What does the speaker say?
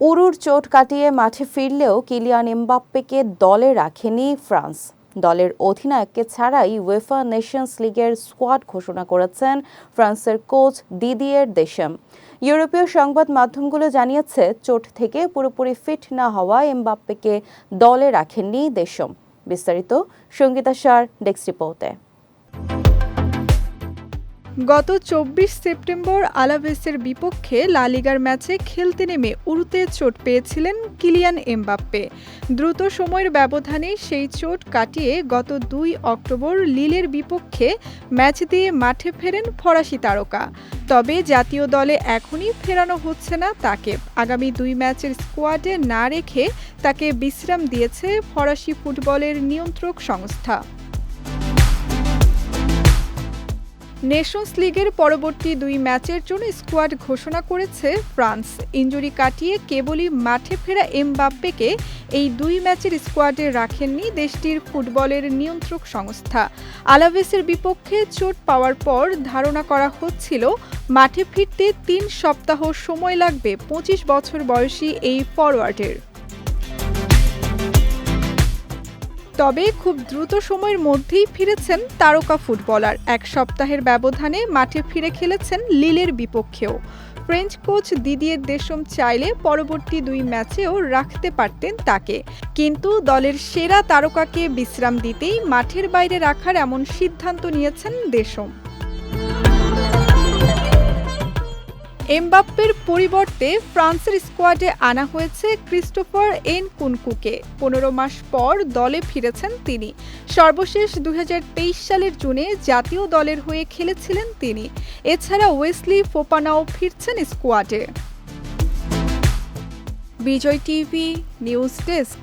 উরুর চোট কাটিয়ে মাঠে ফিরলেও কিলিয়ান এমবাপ্পেকে দলে রাখেনি ফ্রান্স। দলের অধিনায়ককে ছাড়াই ওয়েফা নেশনস লিগের স্কোয়াড ঘোষণা করেছেন ফ্রান্সের কোচ দিদিয়ের দেশম। ইউরোপীয় সংবাদ মাধ্যমগুলো জানিয়েছে, চোট থেকে পুরোপুরি ফিট না হওয়া এমবাপ্পেকে দলে রাখেননি দেশম। বিস্তারিত সঙ্গীতা সার, ডেস্ক রিপোর্টে। গত চব্বিশ সেপ্টেম্বর আলাভেসের বিপক্ষে লালিগার ম্যাচে খেলতে নেমে উরুতে চোট পেয়েছিলেন কিলিয়ান এমবাপ্পে। দ্রুত সময়ের ব্যবধানে সেই চোট কাটিয়ে গত দুই অক্টোবর লিলের বিপক্ষে ম্যাচ দিয়ে মাঠে ফেরেন ফরাসি তারকা। তবে জাতীয় দলে এখনই ফেরানো হচ্ছে না তাকে। আগামী দুই ম্যাচের স্কোয়াডে না রেখে তাকে বিশ্রাম দিয়েছে ফরাসি ফুটবলের নিয়ন্ত্রক সংস্থা। নেশনস লিগের পরবর্তী দুই ম্যাচের জন্য স্কোয়াড ঘোষণা করেছে ফ্রান্স। ইঞ্জুরি কাটিয়ে কেবলই মাঠে ফেরা এমবাপ্পেকে এই দুই ম্যাচের স্কোয়াডে রাখেননি দেশটির ফুটবলের নিয়ন্ত্রক সংস্থা। আলাভেসের বিপক্ষে চোট পাওয়ার পর ধারণা করা হচ্ছিল, মাঠে ফিরতে তিন সপ্তাহ সময় লাগবে পঁচিশ বছর বয়সী এই ফরওয়ার্ডের তবে খুব দ্রুত সময়ের মধ্যেই ফিরেছেন তারকা ফুটবলার। এক সপ্তাহের ব্যবধানে মাঠে ফিরে খেলেছেন লিলের বিপক্ষেও। ফ্রেঞ্চ কোচ দিদিয়ের দেশম চাইলে পরবর্তী দুই ম্যাচেও রাখতে পারতেন তাকে। কিন্তু দলের সেরা তারকাকে বিশ্রাম দিতেই মাঠের বাইরে রাখার এমন সিদ্ধান্ত নিয়েছেন দেশম। এমবাপ্পের পরিবর্তে ফ্রান্সের স্কোয়াডে আনা হয়েছে ক্রিস্টোফার এন কুনকুকে পনেরো মাস পর দলে ফিরেছেন তিনি। সর্বশেষ দু হাজার তেইশ সালের জুনে জাতীয় দলের হয়ে খেলেছিলেন তিনি। এছাড়া ওয়েসলি ফোপানাও ফিরছেন স্কোয়াডে। Bijoy TV, news desk.